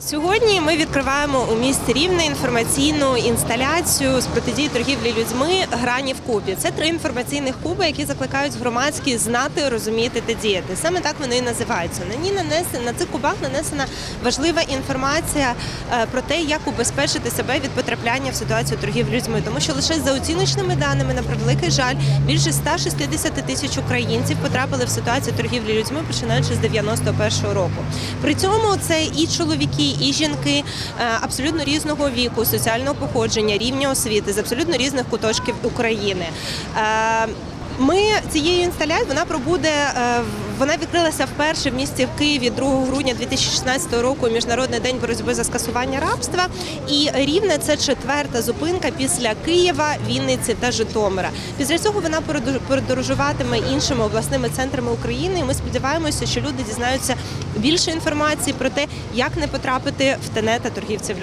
Сьогодні ми відкриваємо у місті Рівне інформаційну інсталяцію з протидії торгівлі людьми грані в кубі. Це три інформаційних куби, які закликають громадськість знати, розуміти та діяти. Саме так вони і називаються. На ній нанесена на цих кубах нанесена важлива інформація е, про те, як убезпечити себе від потрапляння в ситуацію торгівлі людьми. Тому що лише за оціночними даними, на превеликий жаль, більше 160 тисяч українців потрапили в ситуацію торгівлі людьми починаючи з 91-го року. При цьому це і чоловіки, і жінки е, абсолютно різного віку, соціального походження, рівня освіти з абсолютно різних куточків України. Ми цією інсталяцією вона пробуде. е, Вона відкрилася вперше в місті в Києві 2 грудня 2016 року. Міжнародний день боротьби за скасування рабства. І рівне це четверта зупинка після Києва, Вінниці та Житомира. Після цього вона подорожуватиме іншими обласними центрами України. І ми сподіваємося, що люди дізнаються більше інформації про те, як не потрапити в тенета торгівців.